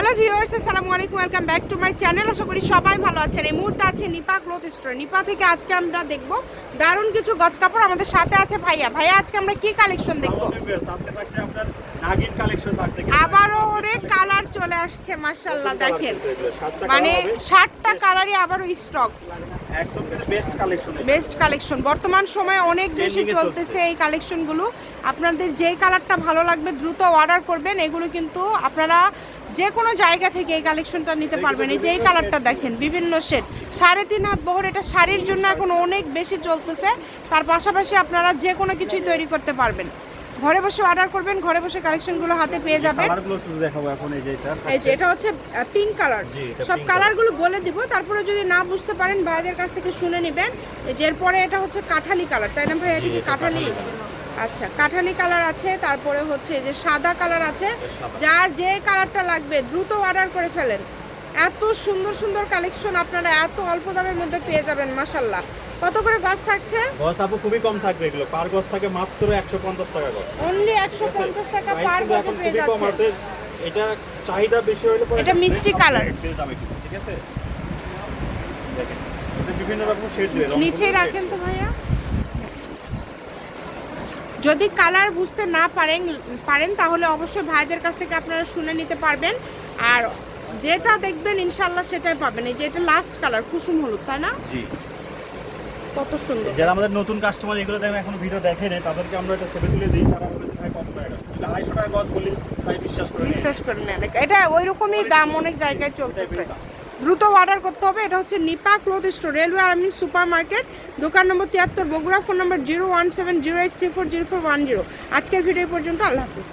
Hello viewers আসসালামু আলাইকুম welcome back to my channel আশা করি সবাই ভালো আছেন। এই মুহূর্তে আছে নিপা ক্লোথ স্টোর নিপা থেকে আজকে আমরা দেখব দারুণ কিছু গজ কাপড় আমাদের সাথে আছে ভাইয়া। ভাইয়া আজকে আমরা কি কালেকশন দেখব? আজকে থাকছে আপনার নাগিন কালেকশন থাকছে আবারও ওরে কালার চলে আসছে মাশাল্লাহ দেখেন। মানে। ষাটটা কালারই আবারও স্টক একদম কিন্তু বেস্ট কালেকশন বেস্ট কালেকশন বর্তমান সময়ে অনেক বেশি চলতেছে এই কালেকশনগুলো আপনাদের যেই কালারটা ভালো লাগবে দ্রুত অর্ডার করবেন। এগুলো কিন্তু আপনারা যে কোনো জায়গা থেকে এই কালেকশনটা নিতে পারবেন। এই যে এই কালারটা দেখেন বিভিন্ন শেড সাড়ে তিন হাত বহর এটা শাড়ির জন্য এখন অনেক বেশি চলতেছে। তার পাশাপাশি আপনারা যে কোনো কিছুই তৈরি করতে পারবেন। ঘরে বসে অর্ডার করবেন ঘরে বসে কালেকশনগুলো হাতে পেয়ে যাবেন। কালারগুলো দেখাবো এখন এই যে এটা। এই যে এটা হচ্ছে পিঙ্ক কালার সব কালারগুলো বলে দিব তারপরে যদি না বুঝতে পারেন ভাইদের কাছ থেকে শুনে নেবেন। যে এরপরে এটা হচ্ছে কাঠালি কালার তাই না ভাই? এটা কি কাঠালি। আচ্ছা কাঠালি কালার আছে তারপরে হচ্ছে যে সাদা কালার আছে যার যে কালারটা লাগবে দ্রুত অর্ডার করে ফেলেন। এত সুন্দর সুন্দর কালেকশন আপনারা এত অল্প দামের মধ্যে পেয়ে যাবেন মাসাল্লাহ কত করে গাছ থাকছে? গস আপু খুবই কম থাকবে এগুলো। পার গস থাকে মাত্র একশো পঞ্চাশ টাকা গস অনলি একশো পঞ্চাশ টাকা Price পার কিন্তু পেয়ে যাচ্ছে। এটা চাহিদা বেশি হলে এটা মিষ্টি কিন্তু, ঠিক আছে? দেখেন এটা বিভিন্ন রকম শেড দিয়ে নিচেই রাখেন তো ভাইয়া। যদি কালার বুঝতে না পারেন পারেন তাহলে অবশ্যই ভাইদের কাছ থেকে আপনারা শুনে নিতে পারবেন। আর যেটা দেখবেন ইনশাল্লাহ সেটাই পাবেন। এই যে এটা লাস্ট কালার কুসুম হলুদ তাই না? জি। কত সুন্দর। যারা আমাদের নতুন কাস্টমার এগুলো দেখেন এখন ভিডিও দেখে নেই তাদেরকে আমরা একটা ছবি তুলে দিই তারা বলে ভাই কত টাকা যদি আড়াইশো টাকা গজ বলি ভাই বিশ্বাস করে বিশ্বাস করেন না এটা ওই রকমই দাম অনেক জায়গায় চলতেছে। দ্রুত অর্ডার করতে হবে। এটা হচ্ছে Nipa cloth store, railway army super market দোকান নম্বর তিয়াত্তর, Bogura phone number zero one seven zero eight three four zero four one zero. আজকের ভিডিও পর্যন্ত, আল্লাহ হাফিজ।